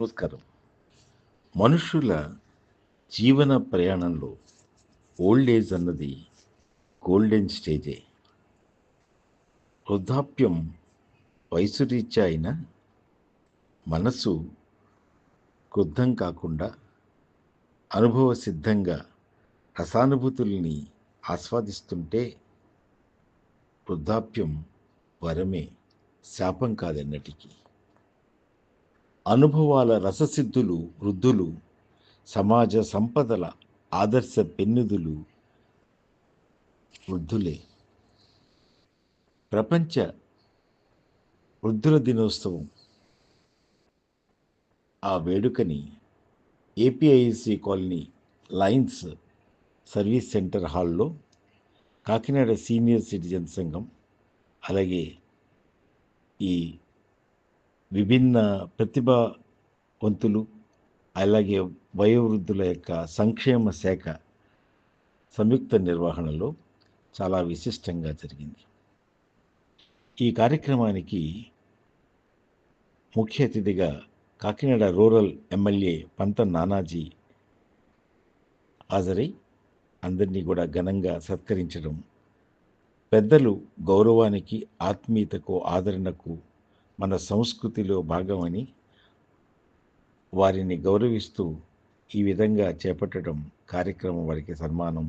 నమస్కారం. మనుషుల జీవన ప్రయాణంలో ఓల్డ్ ఏజ్ అన్నది గోల్డెన్ స్టేజే. వృద్ధాప్యం వయసు రీత్యా అయినా మనసు క్రుద్ధం కాకుండా అనుభవ సిద్ధంగా రసానుభూతుల్ని ఆస్వాదిస్తుంటే వృద్ధాప్యం వరమే శాపం కాదన్నటికీ. అనుభవాల రససిద్ధులు వృద్ధులు సమాజ సంపదల ఆదర్శ పెన్నుదులు వృద్ధులే. ప్రపంచ వృద్ధుల దినోత్సవం. ఆ వేడుకని APIIC colony lions service centre హాల్లో కాకినాడ సీనియర్ సిటిజన్ సంఘం అలాగే ఈ విభిన్న ప్రతిభావంతులు అలాగే వయోవృద్ధుల యొక్క సంక్షేమ శాఖ సంయుక్త నిర్వహణలో చాలా విశిష్టంగా జరిగింది. ఈ కార్యక్రమానికి ముఖ్య అతిథిగా కాకినాడ రూరల్ ఎమ్మెల్యే పంత నానాజీ హాజరై అందరినీ కూడా ఘనంగా సత్కరించడం పెద్దలు గౌరవానికి ఆత్మీయతకు ఆదరణకు మన సంస్కృతిలో భాగమని వారిని గౌరవిస్తూ ఈ విధంగా చేపట్టడం కార్యక్రమం వారికి సన్మానం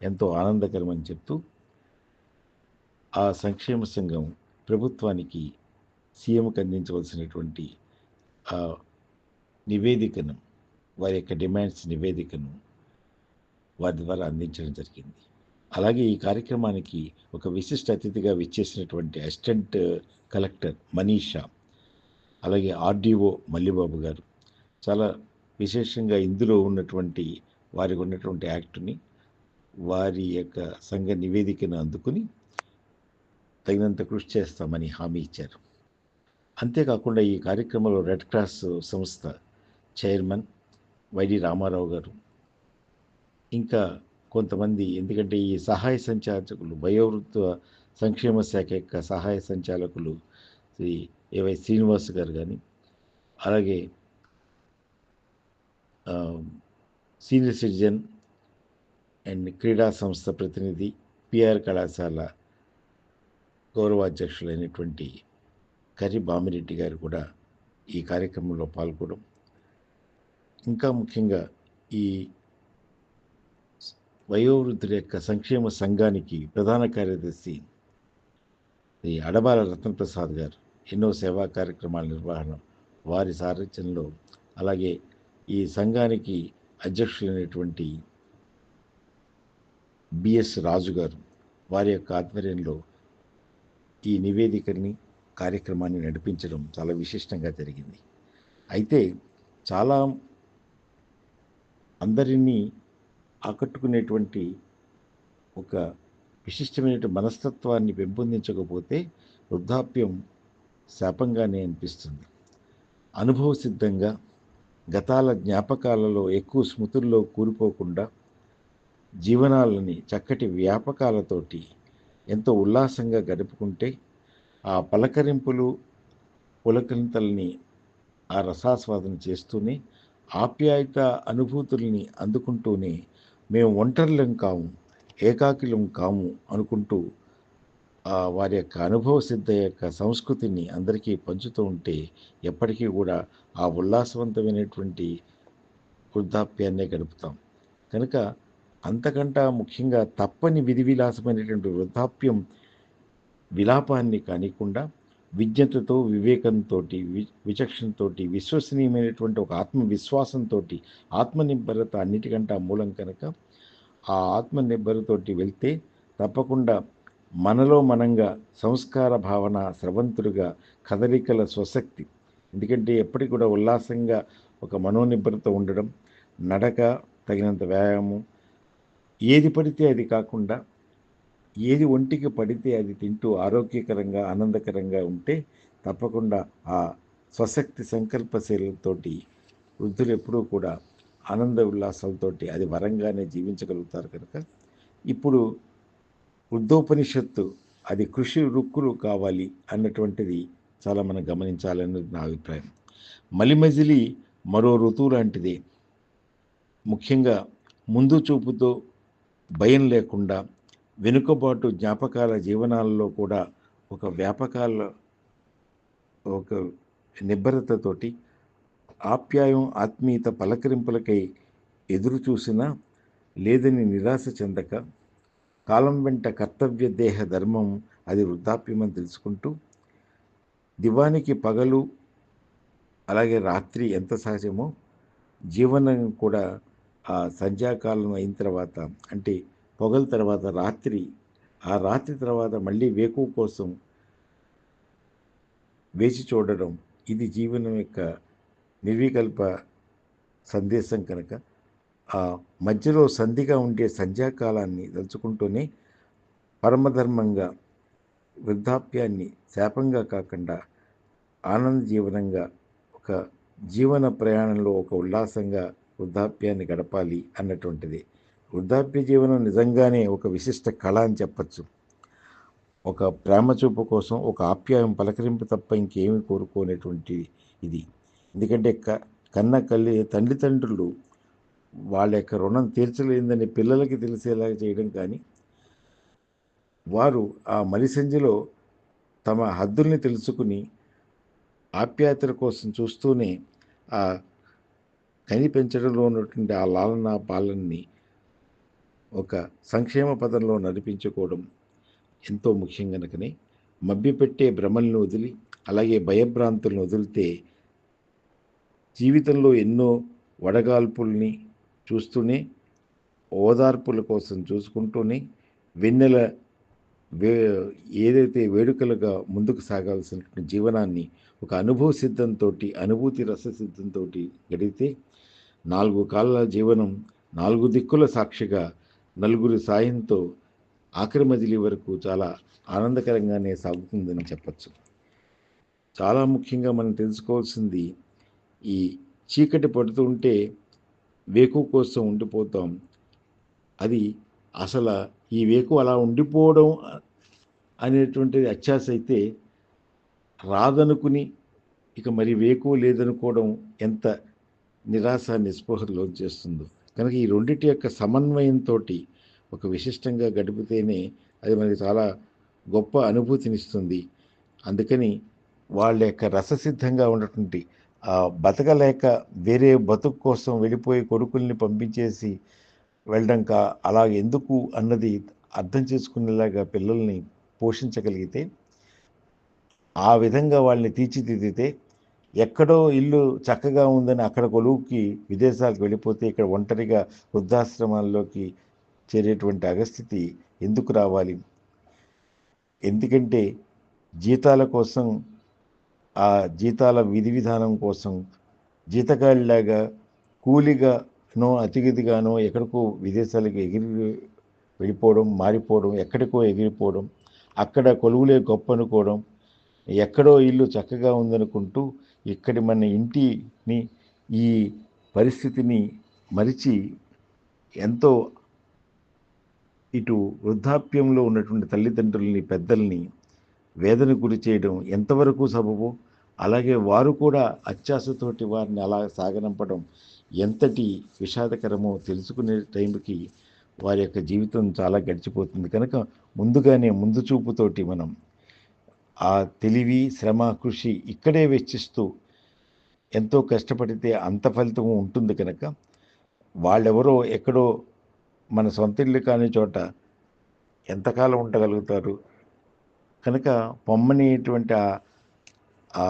ఎంతో ఆనందకరమని చెప్తూ ఆ సంక్షేమ సంఘం ప్రభుత్వానికి సీఎంకి అందించవలసినటువంటి ఆ నివేదికను వారి యొక్క డిమాండ్స్ నివేదికను వారి ద్వారా అందించడం జరిగింది. అలాగే ఈ కార్యక్రమానికి ఒక విశిష్ట అతిథిగా విచ్చేసినటువంటి అసిస్టెంట్ కలెక్టర్ మనీషా అలాగే ఆర్డీఓ మల్లిబాబు గారు. చాలా విశేషంగా ఇందులో ఉన్నటువంటి వారికి ఉన్నటువంటి యాక్ట్ని వారి యొక్క సంఘ నివేదికను అందుకుని తగినంత కృషి చేస్తామని హామీ ఇచ్చారు. అంతేకాకుండా ఈ కార్యక్రమంలో రెడ్ క్రాస్ సంస్థ చైర్మన్ వైడి రామారావు గారు ఇంకా కొంతమంది ఎందుకంటే ఈ సహాయ సంచాలకులు వయోవృత్వ సంక్షేమ శాఖ యొక్క సహాయ సంచాలకులు శ్రీ ఏవై శ్రీనివాస్ గారు కానీ అలాగే సీనియర్ సిటిజన్ అండ్ క్రీడా సంస్థ ప్రతినిధి పిఆర్ కళాశాల గౌరవాధ్యక్షులైనటువంటి కరి బామిరెడ్డి గారు కూడా ఈ కార్యక్రమంలో పాల్గొనడం. ఇంకా ముఖ్యంగా ఈ వయోవృద్ధుల యొక్క సంక్షేమ సంఘానికి ప్రధాన కార్యదర్శి శ్రీ అడబాల రత్నప్రసాద్ గారు. ఎన్నో సేవా కార్యక్రమాల నిర్వహణ వారి సారథ్యంలో అలాగే ఈ సంఘానికి అధ్యక్షులైనటువంటి బిఎస్ రాజు గారు వారి యొక్క ఆధ్వర్యంలో ఈ నివేదికని కార్యక్రమాన్ని నడిపించడం చాలా విశిష్టంగా జరిగింది. అయితే చాలా అందరినీ ఆకట్టుకునేటువంటి ఒక విశిష్టమైన మనస్తత్వాన్ని పెంపొందించకపోతే వృద్ధాప్యం శాపంగానే అనిపిస్తుంది. అనుభవ సిద్ధంగా గతాల జ్ఞాపకాలలో ఎక్కువ స్మృతుల్లో కూలిపోకుండా జీవనాలని చక్కటి వ్యాపకాలతోటి ఎంతో ఉల్లాసంగా గడుపుకుంటే ఆ పలకరింపులు పులకరింతల్ని ఆ రసాస్వాదన చేస్తూనే ఆప్యాయత అనుభూతుల్ని అందుకుంటూనే మేము ఒంటరిలం కాము ఏకాకిలం కాము అనుకుంటూ వారి యొక్క అనుభవ సిద్ధ యొక్క సంస్కృతిని అందరికీ పంచుతూ ఉంటే ఎప్పటికీ కూడా ఆ ఉల్లాసవంతమైనటువంటి వృద్ధాప్యాన్నే గడుపుతాం. కనుక అంతకంటా ముఖ్యంగా తప్పని విధి విలాసమైనటువంటి వృద్ధాప్యం విలాపాన్ని కానికుండా విజ్ఞతతో వివేకంతో విచక్షణతో విశ్వసనీయమైనటువంటి ఒక ఆత్మవిశ్వాసంతో ఆత్మనిర్భరత అన్నిటికంటే మూలం కనుక ఆ ఆత్మనిర్భరతోటి వెళ్తే తప్పకుండా మనలో మనంగా సంస్కార భావన స్రవంతులుగా కదలికల స్వశక్తి. ఎందుకంటే ఎప్పటికి కూడా ఉల్లాసంగా ఒక మనోనిబ్బరత ఉండడం నడక తగినంత వ్యాయామం ఏది పడితే అది కాకుండా ఏది ఒంటికి పడితే అది తింటూ ఆరోగ్యకరంగా ఆనందకరంగా ఉంటే తప్పకుండా ఆ స్వశక్తి సంకల్పశీలతోటి వృద్ధులు ఎప్పుడూ కూడా ఆనంద ఉల్లాసాలతోటి అది వరంగానే జీవించగలుగుతారు కనుక. ఇప్పుడు వృద్ధోపనిషత్తు అది కృషి రుక్కులు కావాలి అన్నటువంటిది చాలా మనం గమనించాలన్నది నా అభిప్రాయం. మలిమజిలి మరో ఋతువు లాంటిదే. ముఖ్యంగా ముందు చూపుతో భయం లేకుండా వెనుకబాటు జ్ఞాపకాల జీవనాలలో కూడా ఒక వ్యాపకాల ఒక నిబ్బరతతోటి ఆప్యాయం ఆత్మీయత పలకరింపులకై ఎదురు చూసినా లేదని నిరాశ చెందక కాలం వెంట కర్తవ్య దేహ ధర్మం అది వృద్ధాప్యమని తెలుసుకుంటూ దివానికి పగలు అలాగే రాత్రి ఎంత సహజమో జీవనం కూడా ఆ సంధ్యాకాలం అయిన తర్వాత అంటే పొగల తర్వాత రాత్రి ఆ రాత్రి తర్వాత మళ్ళీ వేకు కోసం వేచి చూడడం ఇది జీవనం యొక్క నిర్వికల్ప సందేశం కనుక. ఆ మధ్యలో సంధిగా ఉండే సంధ్యాకాలాన్ని తలుచుకుంటూనే పరమధర్మంగా వృద్ధాప్యాన్ని శాపంగా కాకుండా ఆనంద జీవనంగా ఒక జీవన ప్రయాణంలో ఒక ఉల్లాసంగా వృద్ధాప్యాన్ని గడపాలి అన్నటువంటిది. వృద్ధాప్య జీవనం నిజంగానే ఒక విశిష్ట కళ అని చెప్పచ్చు. ఒక ప్రేమ చూపు కోసం ఒక ఆప్యాయం పలకరింపు తప్ప ఇంకేమి కోరుకోనేటువంటి ఇది. ఎందుకంటే క కన్న కల్లి తల్లిదండ్రులు వాళ్ళ యొక్క రుణం తీర్చలేదని పిల్లలకి తెలిసేలాగా చేయడం కానీ వారు ఆ మలిసంజిలో తమ హద్దుల్ని తెలుసుకుని ఆప్యాయతల కోసం చూస్తూనే ఆ కని పెంచడంలో ఉన్నటువంటి ఆ లాలన పాలనని ఒక సంక్షేమ పదంలో నడిపించుకోవడం ఎంతో ముఖ్యం కనుకనే మభ్యపెట్టే భ్రమలను వదిలి అలాగే భయభ్రాంతులను వదిలితే జీవితంలో ఎన్నో వడగాల్పుల్ని చూస్తూనే ఓదార్పుల కోసం చూసుకుంటూనే వెన్నెల వే ఏదైతే వేడుకలుగా ముందుకు సాగాల్సిన జీవనాన్ని ఒక అనుభవ సిద్ధంతో అనుభూతి రస సిద్ధంతో గడిగితే నాలుగు కాలాల జీవనం నాలుగు దిక్కుల సాక్షిగా నలుగురి సాయంతో ఆఖరి మజిలీ వరకు చాలా ఆనందకరంగానే సాగుతుందని చెప్పచ్చు. చాలా ముఖ్యంగా మనం తెలుసుకోవాల్సింది ఈ చీకటి పడుతూ ఉంటే వేకు కోసం ఉండిపోతాం. అది అసలు ఈ వేకు అలా ఉండిపోవడం అనేటువంటిది అత్యాస అయితే రాదనుకుని ఇక మరి వేకు లేదనుకోవడం ఎంత నిరాశ నిస్పృహలో చేస్తుందో కనుక ఈ రెండింటి యొక్క సమన్వయంతో ఒక విశిష్టంగా గడిపితేనే అది మనకి చాలా గొప్ప అనుభూతినిస్తుంది. అందుకని వాళ్ళ యొక్క రససిద్ధంగా ఉన్నటువంటి ఆ బతకలేక వేరే బతుకు కోసం వెళ్ళిపోయి కొడుకుల్ని పంపించేసి వెళ్ళడం కా అలా ఎందుకు అన్నది అర్థం చేసుకునేలాగా పిల్లల్ని పోషించగలిగితే ఆ విధంగా వాళ్ళని తీర్చిదిద్దితే ఎక్కడో ఇల్లు చక్కగా ఉందని అక్కడ కొలువుకి విదేశాలకు వెళ్ళిపోతే ఇక్కడ ఒంటరిగా వృద్ధాశ్రమాల్లోకి చేరేటువంటి అగస్థితి ఎందుకు రావాలి? ఎందుకంటే జీతాల కోసం ఆ జీతాల విధి విధానం కోసం జీతగాళ్ళలాగా కూలిగానో అతిగతిగానో ఎక్కడికో విదేశాలకు ఎగిరి వెళ్ళిపోవడం మారిపోవడం ఎక్కడికో ఎగిరిపోవడం అక్కడ కొలువులే గొప్ప అనుకోవడం ఎక్కడో ఇల్లు చక్కగా ఉందనుకుంటూ ఇక్కడి మన ఇంటిని ఈ పరిస్థితిని మరిచి ఎంతో ఇటు వృద్ధాప్యంలో ఉన్నటువంటి తల్లిదండ్రుల్ని పెద్దల్ని వేదన గురి చేయడం ఎంతవరకు సబబు? అలాగే వారు కూడా అత్యాశతోటి వారిని అలా సాగనంపడం ఎంతటి విషాదకరమో తెలుసుకునే టైంకి వారి యొక్క జీవితం చాలా గడిచిపోతుంది. కనుక ముందుగానే ముందు చూపుతోటి మనం ఆ తెలివి శ్రమ కృషి ఇక్కడే వెచ్చిస్తూ ఎంతో కష్టపడితే అంత ఫలితం ఉంటుంది కనుక వాళ్ళెవరో ఎక్కడో మన సొంత ఇల్లు కాని చోట ఎంతకాలం ఉండగలుగుతారు? కనుక పొమ్మనేటువంటి ఆ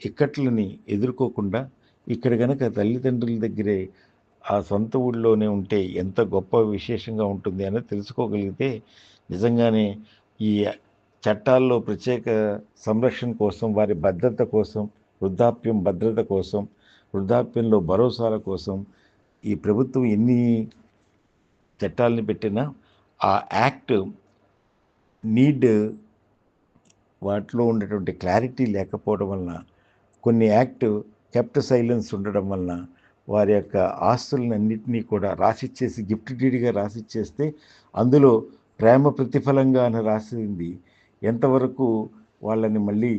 ఇక్కట్లని ఎదుర్కోకుండా ఇక్కడ కనుక తల్లిదండ్రుల దగ్గరే ఆ సొంత ఊళ్ళోనే ఉంటే ఎంత గొప్ప విశేషంగా ఉంటుంది అని తెలుసుకోగలిగితే నిజంగానే ఈ చట్టాల్లో ప్రత్యేక సంరక్షణ కోసం వారి భద్రత కోసం వృద్ధాప్యం భద్రత కోసం వృద్ధాప్యంలో భరోసాల కోసం ఈ ప్రభుత్వం ఎన్ని చట్టాలని పెట్టినా ఆ యాక్ట్ నీడ్ వాటిలో ఉండేటువంటి క్లారిటీ లేకపోవడం వలన కొన్ని యాక్ట్ కెప్ట్ సైలెన్స్ ఉండడం వలన వారి యొక్క ఆస్తులన్నింటినీ కూడా రాసిచ్చేసి గిఫ్ట్ డీడ్గా రాసిచ్చేస్తే అందులో ప్రేమ ప్రతిఫలంగా అని రాసింది ఎంతవరకు వాళ్ళని మళ్ళీ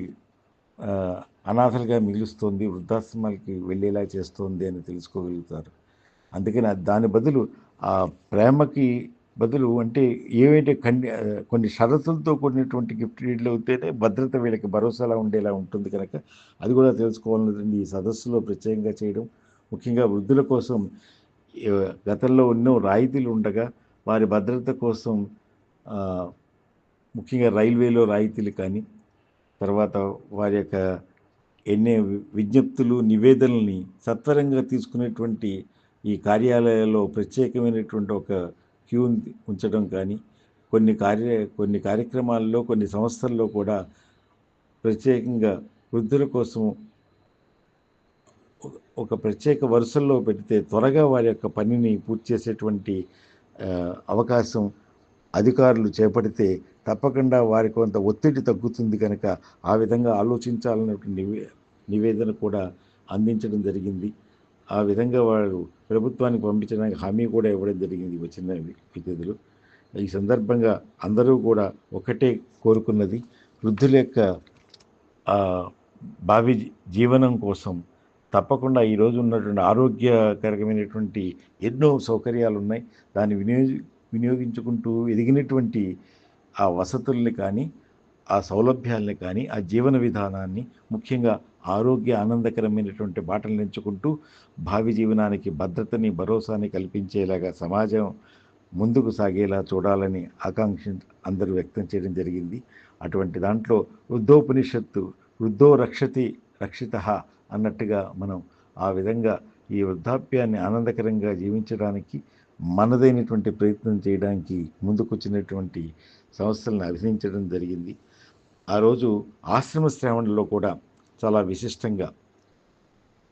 అనాథలుగా మిగులుస్తుంది వృద్ధాశ్రమాలకి వెళ్ళేలా చేస్తుంది అని తెలుసుకోగలుగుతారు. అందుకని దాని బదులు ఆ ప్రేమకి బదులు అంటే ఏవైతే కన్ని కొన్ని షరతులతో కూడినటువంటి గిఫ్ట్ డీడ్లు అవుతేనే భద్రత వీళ్ళకి భరోసాలా ఉండేలా ఉంటుంది కనుక అది కూడా తెలుసుకోవాలని ఈ సదస్సులో ప్రత్యేకంగా చేయడం. ముఖ్యంగా వృద్ధుల కోసం గతంలో ఎన్నో రాయితీలు ఉండగా వారి భద్రత కోసం ముఖ్యంగా రైల్వేలో రాయితీలు కానీ తర్వాత వారి యొక్క ఎన్నే విజ్ఞప్తులు నివేదనల్ని సత్వరంగా తీసుకునేటువంటి ఈ కార్యాలయాల్లో ప్రత్యేకమైనటువంటి ఒక క్యూ ఉంచడం కానీ కొన్ని కార్య కొన్ని కార్యక్రమాల్లో కొన్ని సంస్థల్లో కూడా ప్రత్యేకంగా వృద్ధుల కోసం ఒక- ప్రత్యేక వరుసల్లో పెడితే త్వరగా వారి యొక్క పనిని పూర్తి చేసేటువంటి అవకాశం అధికారులు చేపడితే తప్పకుండా వారికి కొంత ఒత్తిడి తగ్గుతుంది కనుక ఆ విధంగా ఆలోచించాలన్నటువంటి నివే నివేదన కూడా అందించడం జరిగింది. ఆ విధంగా వారు ప్రభుత్వానికి పంపించడానికి హామీ కూడా ఇవ్వడం జరిగింది వచ్చిన విద్యుతులు ఈ సందర్భంగా అందరూ కూడా ఒకటే కోరుకున్నది వృద్ధుల యొక్క భావి జీవనం కోసం తప్పకుండా ఈరోజు ఉన్నటువంటి ఆరోగ్యకరమైనటువంటి ఎన్నో సౌకర్యాలు ఉన్నాయి దాన్ని వినియోగి వినియోగించుకుంటూ ఎదిగినటువంటి ఆ వసతుల్ని కానీ ఆ సౌలభ్యాల్ని కానీ ఆ జీవన విధానాన్ని ముఖ్యంగా ఆరోగ్య ఆనందకరమైనటువంటి బాటలు ఎంచుకుంటూ భావి జీవనానికి భద్రతని భరోసాని కల్పించేలాగా సమాజం ముందుకు సాగేలా చూడాలని ఆకాంక్ష అందరూ వ్యక్తం చేయడం జరిగింది. అటువంటి దాంట్లో వృద్ధోపనిషత్తు వృద్ధో రక్షతి రక్షిత అన్నట్టుగా మనం ఆ విధంగా ఈ వృద్ధాప్యాన్ని ఆనందకరంగా జీవించడానికి మనదైనటువంటి ప్రయత్నం చేయడానికి ముందుకొచ్చినటువంటి సంస్థలను అభినందించడం జరిగింది. ఆ రోజు ఆశ్రమ శ్రావణలో కూడా చాలా విశిష్టంగా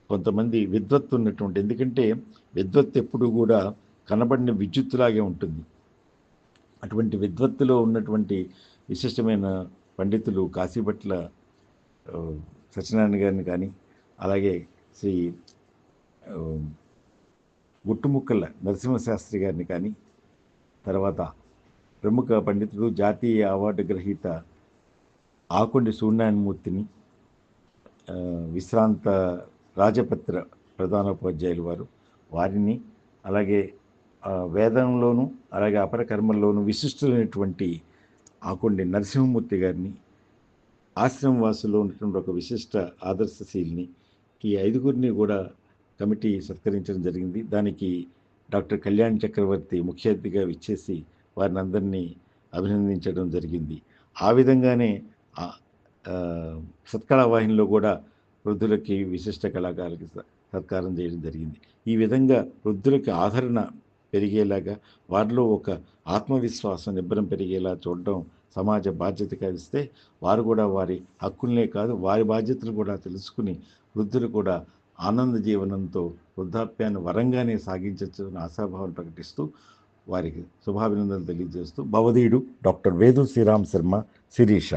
కొంతమంది విద్వత్తు ఉన్నటువంటి ఎందుకంటే విద్వత్తు ఎప్పుడు కూడా కనబడిన విద్యుత్తులాగే ఉంటుంది. అటువంటి విద్వత్తులో ఉన్నటువంటి విశిష్టమైన పండితులు కాశీపట్ల సత్యనారాయణ గారిని కానీ అలాగే శ్రీ గుట్టుముక్కల నరసింహశాస్త్రి గారిని కానీ తర్వాత ప్రముఖ పండితుడు జాతీయ అవార్డు గ్రహీత ఆకుండి సూర్యనారాయణమూర్తిని విశ్రాంత రాజపత్ర ప్రధానోపాధ్యాయులు వారు వారిని అలాగే ఆ, వేదంలోను అలాగే అపర కర్మల్లోను విశిష్టులైనటువంటి ఆకుండి నరసింహమూర్తి గారిని ఆశ్రమవాసుల్లో ఉన్నటువంటి ఒక విశిష్ట ఆదర్శశీలిని ఈ ఐదుగురిని కూడా కమిటీ సత్కరించడం జరిగింది. దానికి డాక్టర్ కళ్యాణ్ చక్రవర్తి ముఖ్య అతిథిగా విచ్చేసి వారిని అందరినీ అభినందించడం జరిగింది. ఆ విధంగానే సత్కళా వాహినిలో కూడా వృద్ధులకి విశిష్ట కళాకారులకి సత్కారం చేయడం జరిగింది. ఈ విధంగా వృద్ధులకి ఆదరణ పెరిగేలాగా వారిలో ఒక ఆత్మవిశ్వాసం నిబ్బరం పెరిగేలా చూడడం సమాజ బాధ్యత కలిస్తే వారు కూడా వారి హక్కుల్నే కాదు వారి బాధ్యతలు కూడా తెలుసుకుని వృద్ధులు కూడా ఆనంద జీవనంతో వృద్ధాప్యాన్ని వరంగానే సాగించవచ్చు అని ఆశాభావం ప్రకటిస్తూ వారికి శుభాభినందనలు తెలియజేస్తూ భవధీయుడు డాక్టర్ వేదు శ్రీరామ్ శర్మ శిరీష.